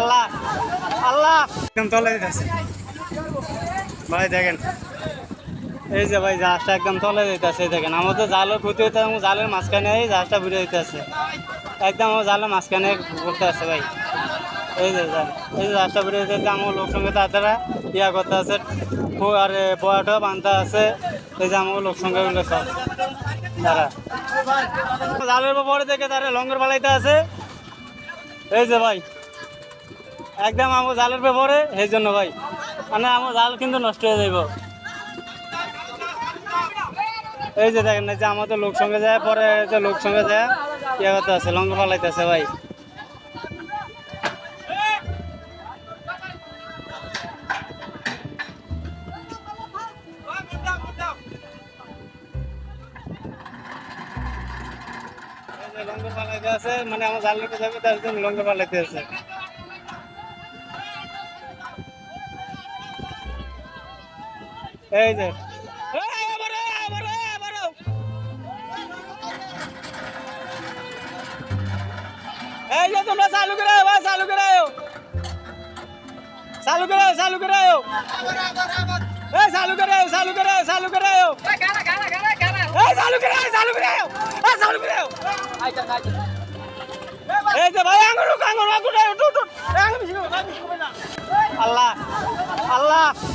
আল্লাহ আল্লাহ। একদম তলে দিতেছে ভাই, দেখেন। এই যে ভাই, জাহাজটা একদম তলে দিতেছে দেখেন। আমার তো জালও ক্ষতি আমার জালের মাঝখানে এই জাহাজটা ঘুরে দিতেছে একদম আমার জালের মাঝখানে করতে আছে ভাই। এই যে এই যে জাহাজটা ঘুরে দিতেছে আমার লোক সঙ্গে তারা ইয়া করতে আছে আর বয়াটা বান্ধা আছে। এই যে আমার লোক সঙ্গে গুলো সব তারা জালের পরে দেখে তারা লঙ্গর পালাইতে আছে। এই যে ভাই। একদম আমার জালের ব্যাপারে এই জন্য ভাই। মানে আমার জাল কিন্তু নষ্ট হয়ে যাইব। এই যে দেখেন যে আমাদের লোক সঙ্গে যায়, পরে যে লোক সঙ্গে যায় ইয়ে করতে আছে? লঙ্গ পালাইতেছে ভাই। লঙ্গ পালাইতে আছে মানে আমার জাল নিতে যাবে, তার জন্য লঙ্গ পালাইতে আছে। এই যে এই যে তোমরা চালু করে আয়, চালু করে আয়। চালু করে আয়, চালু করে আয়। এই চালু করে আয়, চালু করে আয়, চালু করে আয়। এই চালু করে আয়, চালু করে আয়। এই চালু করে আয়। এই যে ভাই আল্লাহ